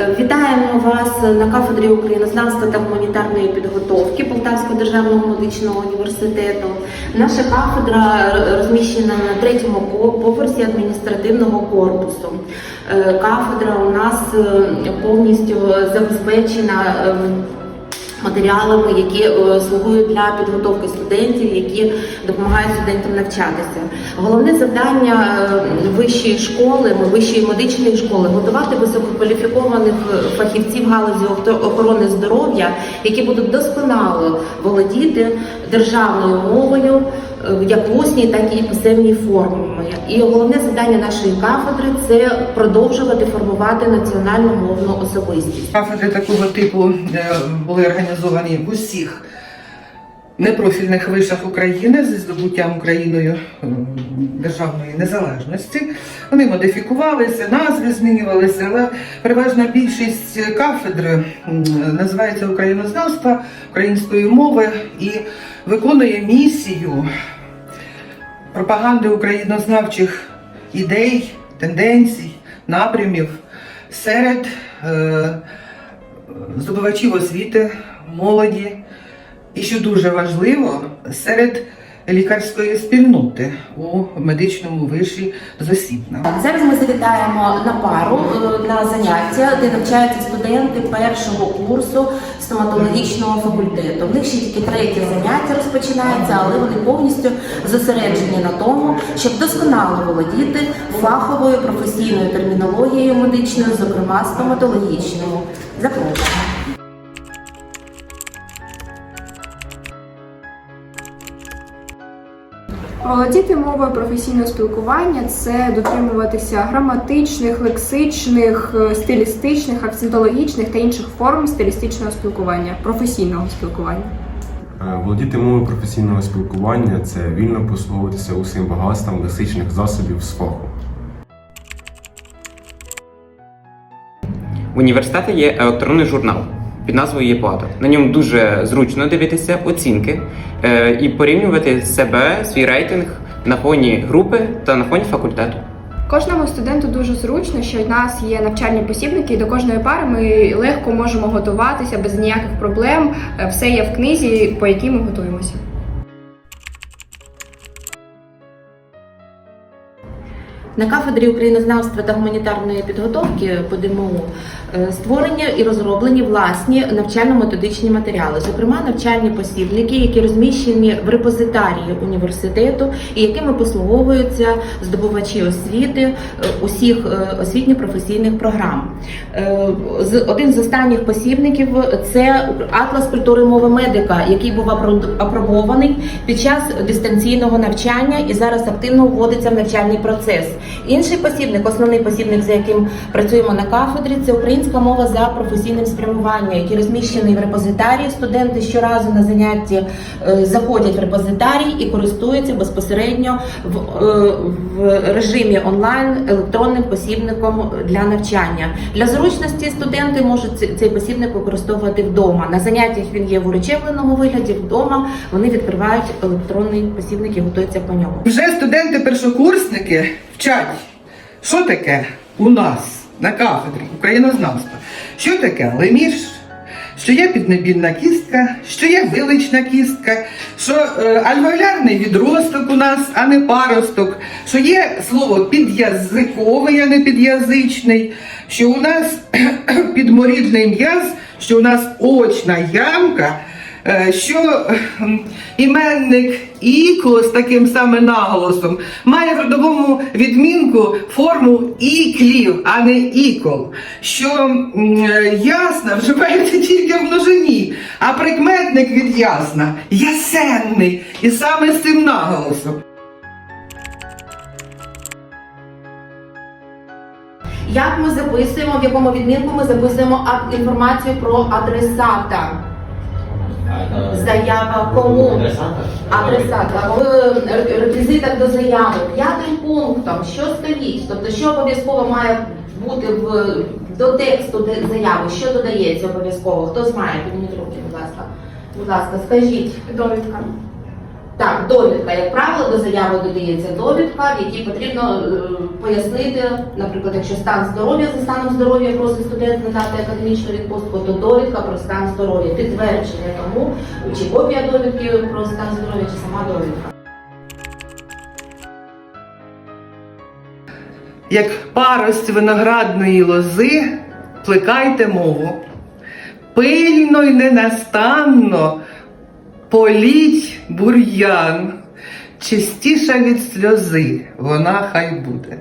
Е, Вітаємо вас на кафедрі українознавства та гуманітарної підготовки Полтавського державного медичного університету. Наша кафедра розміщена на третьому по- поверсі адміністративного корпусу. Е, Кафедра у нас е, повністю забезпечена. Матеріалами, які е, слугують для підготовки студентів, які допомагають студентам навчатися. Головне завдання е, вищої школи, вищої медичної школи готувати висококваліфікованих е, фахівців галузі охорони здоров'я, які будуть досконало володіти державною мовою. Е, Як в усній, так і писемній формі. І головне завдання нашої кафедри це продовжувати формувати національну мовну особистість. Кафедри такого типу е, були організовані в усіх непрофільних вишах України зі здобуттям Україною державної незалежності. Вони модифікувалися, назви змінювалися, але переважна більшість кафедр називається українознавство української мови і виконує місію пропаганди українознавчих ідей, тенденцій, напрямів серед е, здобувачів освіти, молоді. І, що дуже важливо, серед лікарської спільноти у медичному виші Засібна. Зараз ми завітаємо на пару е, на заняття, де навчаються студенти першого курсу стоматологічного факультету. В них ще тільки третє заняття розпочинається, але вони повністю зосереджені на тому, щоб досконало володіти фаховою професійною термінологією медичною, зокрема стоматологічною. Запрошуємо. Володіти мовою професійного спілкування це дотримуватися граматичних, лексичних, е, стилістичних, акцентологічних та інших форм стилістичного спілкування, професійного спілкування. Е, Володіти мовою професійного спілкування це вільно послуговуватися усім багатством лексичних засобів з фаху. В університеті є електронний журнал під назвою «Є-плата». На ньому дуже зручно дивитися оцінки е, і порівнювати себе, свій рейтинг на фоні групи та на фоні факультету. Кожному студенту дуже зручно, що в нас є навчальні посібники, і до кожної пари ми легко можемо готуватися без ніяких проблем. Е, Все є в книзі, по якій ми готуємося. На кафедрі українознавства та гуманітарної підготовки ПДМУ е, створені і розроблені власні навчально-методичні матеріали, зокрема навчальні посібники, які розміщені в репозитарії університету і якими послуговуються здобувачі освіти е, усіх е, освітньо-професійних програм. Один з останніх посібників це Атлас культури мови медика, який був апробований під час дистанційного навчання і зараз активно вводиться в навчальний процес. Інший посібник, основний посібник, за яким працюємо на кафедрі, це українська мова за професійним спрямуванням, який розміщений в репозитарії. Студенти щоразу на занятті е, заходять в репозитарій і користуються безпосередньо в, е, в режимі онлайн електронним посібником для навчання. Для зручності студенти можуть цей посібник використовувати вдома. На заняттях він є в урочевленому вигляді. Вдома вони відкривають електронний посібник і готуються по ньому. Вже студенти-першокурсники вчать, що таке у нас на кафедрі українознавства, що таке леміш, що є піднебільна кістка, що є вилична кістка, що е, альвеолярний відросток у нас, а не паросток, що є слово підязиковий, а не підязичний, що у нас підморідний м'яз, що у нас очна ямка. Е, що ем, іменник ікло з таким самим наголосом має в родовому відмінку форму іклів, а не ікол. Що е, ясна вживається тільки в множині, а прикметник від ясна ясенний, і саме з цим наголосом. Як ми записуємо, в якому відмінку ми записуємо інформацію про адресата? Заява кому? Адресата. В реквізитах до заяви п'ятим пунктом, що стоїть? Тобто, що обов'язково має бути в до тексту заяви, що додається обов'язково? Хто знає? Підніміть руки, будь ласка. Будь ласка, скажіть. Довідка. Так, довідка, як правило, до заяви додається довідка, в якій потрібно е, пояснити, наприклад, якщо стан здоров'я за станом здоров'я просить студент надати академічну відпустку, то довідка про стан здоров'я, підтвердження тому, чи копія довідки про стан здоров'я, чи сама довідка. Як парость виноградної лози, плекайте мову. Пильно й ненастанно політь бур'ян. Чистіша від сльози вона хай буде.